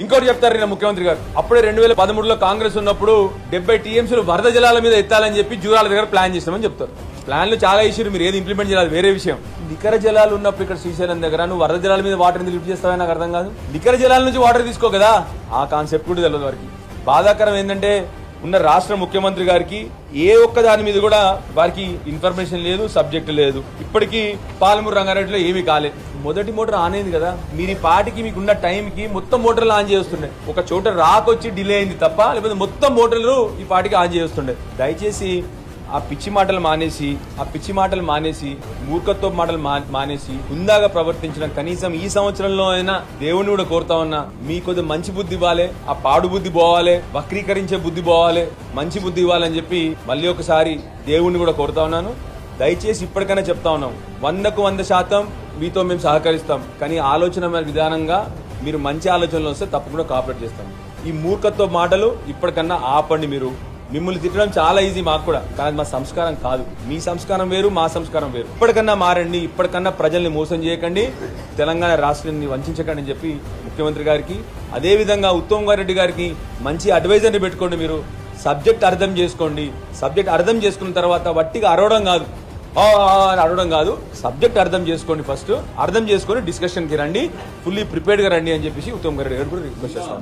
ఇంకోటి చెప్తారు నిన్న ముఖ్యమంత్రి గారు. అప్పుడే రెండు వేల పదమూడులో కాంగ్రెస్ ఉన్నప్పుడు డెబ్బై టీఎంసీలు వరద జలాల మీద ఎత్తాలని చెప్పి జూరాల దగ్గర ప్లాన్ చేస్తామని చెప్తారు. ప్లాన్లు చాలా ఇష్యూలు మీరు ఏది ఇంప్లిమెంట్ చేయాలి వేరే విషయం. నికర జలాలు ఉన్నప్పుడు ఇక్కడ శ్రీశైలం దగ్గర నువ్వు వరద జలాల మీద వాటర్ ఎందుకు లిఫ్ట్ చేస్తావని నాకు అర్థం కాదు. నికర జలాల నుంచి వాటర్ తీసుకో కదా? ఆ కాన్సెప్ట్ కూడా తెలియదు వారికి. బాధాకరం ఏంటంటే ఉన్న రాష్ట్ర ముఖ్యమంత్రి గారికి ఏ ఒక్క దాని మీద కూడా వారికి ఇన్ఫర్మేషన్ లేదు సబ్జెక్ట్ లేదు. ఇప్పటికీ పాలమూరు రంగారెడ్డిలో ఏమీ కాలేదు మొదటి మోటార్ ఆన్ అయింది కదా మీరు ఈ పాటికి మీకున్న టైంకి మొత్తం మోటార్లు ఆన్ చేస్తుండే ఒక చోట రాకొచ్చి డిలే అయింది తప్ప లేకపోతే మొత్తం మోటార్లు ఈ పాటికి ఆన్ చేస్తుండే దయచేసి ఆ పిచ్చి మాటలు మానేసి ఆ పిచ్చి మాటలు మానేసి మూర్ఖత్వ మాటలు మా- మానేసి హుందాగా ప్రవర్తించిన కనీసం ఈ సంవత్సరంలో అయినా దేవుని కూడా కోరుతా ఉన్నా మీ కొద్ది మంచి బుద్ధి ఇవ్వాలి ఆ పాడు బుద్ధి పోవాలి వక్రీకరించే బుద్ధి పోవాలి మంచి బుద్ధి ఇవ్వాలని చెప్పి మళ్ళీ ఒకసారి దేవుణ్ణి కూడా కోరుతా ఉన్నాను. దయచేసి ఇప్పటికైనా చెప్తా ఉన్నాం వందకు వంద శాతం మీతో మేము సహకరిస్తాం కానీ ఆలోచన విధానంగా మీరు మంచి ఆలోచనలు వస్తే తప్పకుండా కాపరేట్ చేస్తాం. ఈ మూర్ఖత్వ మాటలు ఇప్పటికన్నా ఆపండి మీరు. మిమ్మల్ని తిట్టడం చాలా ఈజీ మాకు కూడా. కానీ మా సంస్కారం కాదు. మీ సంస్కారం వేరు మా సంస్కారం వేరు. ఇప్పటికన్నా మారండి ఇప్పటికన్నా ప్రజల్ని మోసం చేయకండి తెలంగాణ రాష్ట్రాన్ని వంచకండి అని చెప్పి ముఖ్యమంత్రి గారికి అదే విధంగా ఉత్తమ్ రెడ్డి గారికి మంచి అడ్వైజర్ని పెట్టుకోండి మీరు. సబ్జెక్ట్ అర్థం చేసుకోండి. సబ్జెక్ట్ అర్థం చేసుకున్న తర్వాత వట్టిగా అరవడం కాదు. ఆ, ఆ అని అడగడం కాదు. సబ్జెక్ట్ అర్థం చేసుకోండి ఫస్ట్ అర్థం చేసుకొని డిస్కషన్కి రండి. ఫుల్లీ ప్రిపేర్డ్గా రండి అని చెప్పేసి ఉత్తమ్ గారు గారు కూడా రిక్వెస్ట్ చేస్తాను